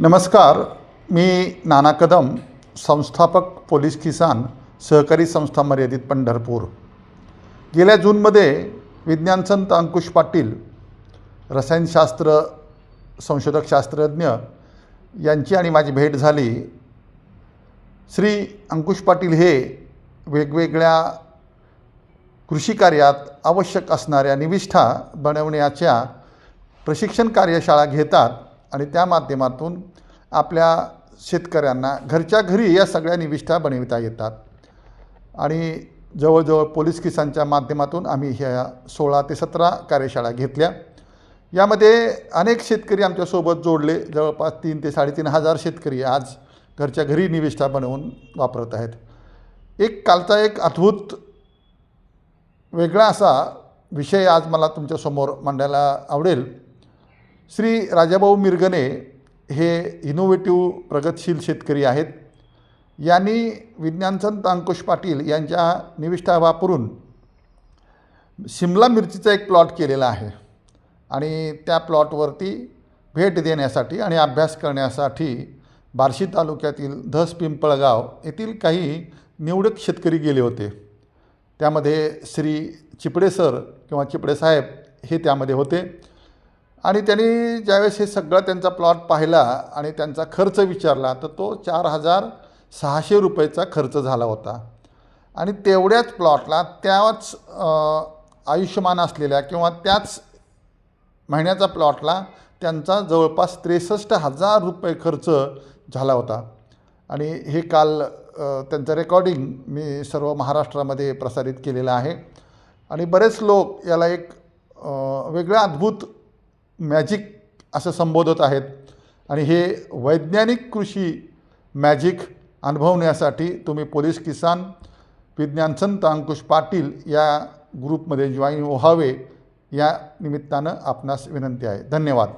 नमस्कार मी नाना कदम संस्थापक पोलीस किसान सहकारी संस्था मर्यादित पंढरपूर. गेल्या जूनमध्ये विज्ञान संत अंकुश पाटील रसायनशास्त्र संशोधक शास्त्रज्ञ यांची आणि माझी भेट झाली. श्री अंकुश पाटील हे वेगवेगळ्या कृषी कार्यात आवश्यक असणाऱ्या निविष्ठा बनवण्याच्या प्रशिक्षण कार्यशाळा घेतात. आणि त्या माध्यमातून आपल्या शेतकऱ्यांना घरच्या घरी या सगळ्या निविष्ठा बनविता येतात. आणि जवळजवळ पोलीस किसानच्या माध्यमातून आम्ही ह्या सोळा ते सतरा कार्यशाळा घेतल्या. यामध्ये अनेक शेतकरी आमच्यासोबत जोडले. जवळपास तीन ते साडेतीन हजार शेतकरी आज घरच्या घरी निविष्ठा बनवून वापरत आहेत. एक कालचा एक अद्भुत वेगळा असा विषय आज मला तुमच्यासमोर मांडायला आवडेल. श्री राजाभाऊ मिरगणे हे इनोव्हेटिव्ह प्रगतशील शेतकरी आहेत. यांनी विज्ञान संत अंकुश पाटील यांच्या निविष्ठा वापरून शिमला मिरचीचा एक प्लॉट केलेला आहे. आणि त्या प्लॉटवरती भेट देण्यासाठी आणि अभ्यास करण्यासाठी बार्शी तालुक्यातील धस पिंपळगाव येथील काही निवडक शेतकरी गेले होते. त्यामध्ये श्री चिपडे सर किंवा चिपडे साहेब हे त्यामध्ये होते. आणि त्यांनी ज्यावेळेस हे सगळं त्यांचा प्लॉट पाहिला आणि त्यांचा खर्च विचारला तर तो चार हजार सहाशे रुपयेचा खर्च झाला होता. आणि तेवढ्याच प्लॉटला त्याच आयुष्यमान असलेल्या किंवा त्याच महिन्याचा प्लॉटला त्यांचा जवळपास त्रेसष्ट हजार रुपये खर्च झाला होता. आणि हे काल त्यांचं रेकॉर्डिंग मी सर्व महाराष्ट्रामध्ये प्रसारित केलेलं आहे. आणि बरेच लोक याला एक वेगळा वेगळं अद्भुत मॅजिक असं संबोधत आहेत. आणि हे वैज्ञानिक कृषी मॅजिक अनुभवण्यासाठी तुम्ही पोलीस किसान विज्ञान संत अंकुश पाटील या ग्रुपमध्ये जॉईन व्हावे या निमित्तानं आपणास विनंती आहे. धन्यवाद.